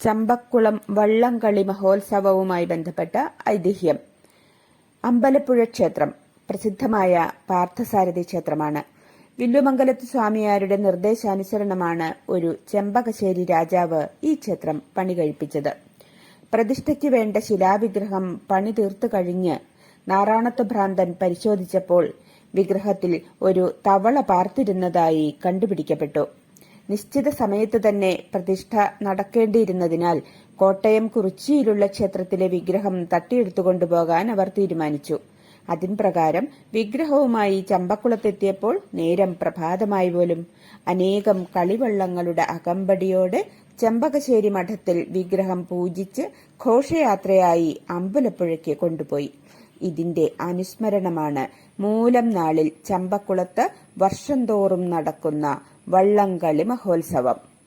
ചമ്പക്കുളം വള്ളംകളി മഹോത്സവവുമായി ബന്ധപ്പെട്ട ഐതിഹ്യം. അമ്പലപ്പുഴ ക്ഷേത്രം പ്രസിദ്ധമായ പാർത്ഥസാരഥി ക്ഷേത്രമാണ്. വില്ലുമംഗലത്ത് സ്വാമിയാരുടെ നിർദ്ദേശാനുസരണമാണ് ഒരു ചെമ്പകശ്ശേരി രാജാവ് ഈ ക്ഷേത്രം പണി കഴിപ്പിച്ചത് പ്രതിഷ്ഠയ്ക്ക് വേണ്ട ശിലാവിഗ്രഹം പണി തീർത്തു കഴിഞ്ഞ് നാറാണത്ത് ഭ്രാന്തൻ പരിശോധിച്ചപ്പോൾ വിഗ്രഹത്തിൽ ഒരു തവള പാർത്തിരുന്നതായി കണ്ടുപിടിക്കപ്പെട്ടു. നിശ്ചിത സമയത്ത് തന്നെ പ്രതിഷ്ഠ നടക്കേണ്ടിയിരുന്നതിനാൽ കോട്ടയം കുറിച്ചിയിലുള്ള ക്ഷേത്രത്തിലെ വിഗ്രഹം തട്ടിയെടുത്തുകൊണ്ടുപോകാൻ അവർ തീരുമാനിച്ചു. അതിൻ പ്രകാരം വിഗ്രഹവുമായി ചമ്പക്കുളത്തെത്തിയപ്പോൾ നേരം പ്രഭാതമായി പോലും. അനേകം കളിവള്ളങ്ങളുടെ അകമ്പടിയോടെ ചെമ്പകശ്ശേരി മഠത്തിൽ വിഗ്രഹം പൂജിച്ച് ഘോഷയാത്രയായി അമ്പലപ്പുഴയ്ക്ക് കൊണ്ടുപോയി. ഇതിന്റെ അനുസ്മരണമാണ്. മൂലം നാളിൽ ചമ്പക്കുളത്ത് വർഷം തോറും നടക്കുന്ന വള്ളംകളി മഹോത്സവം.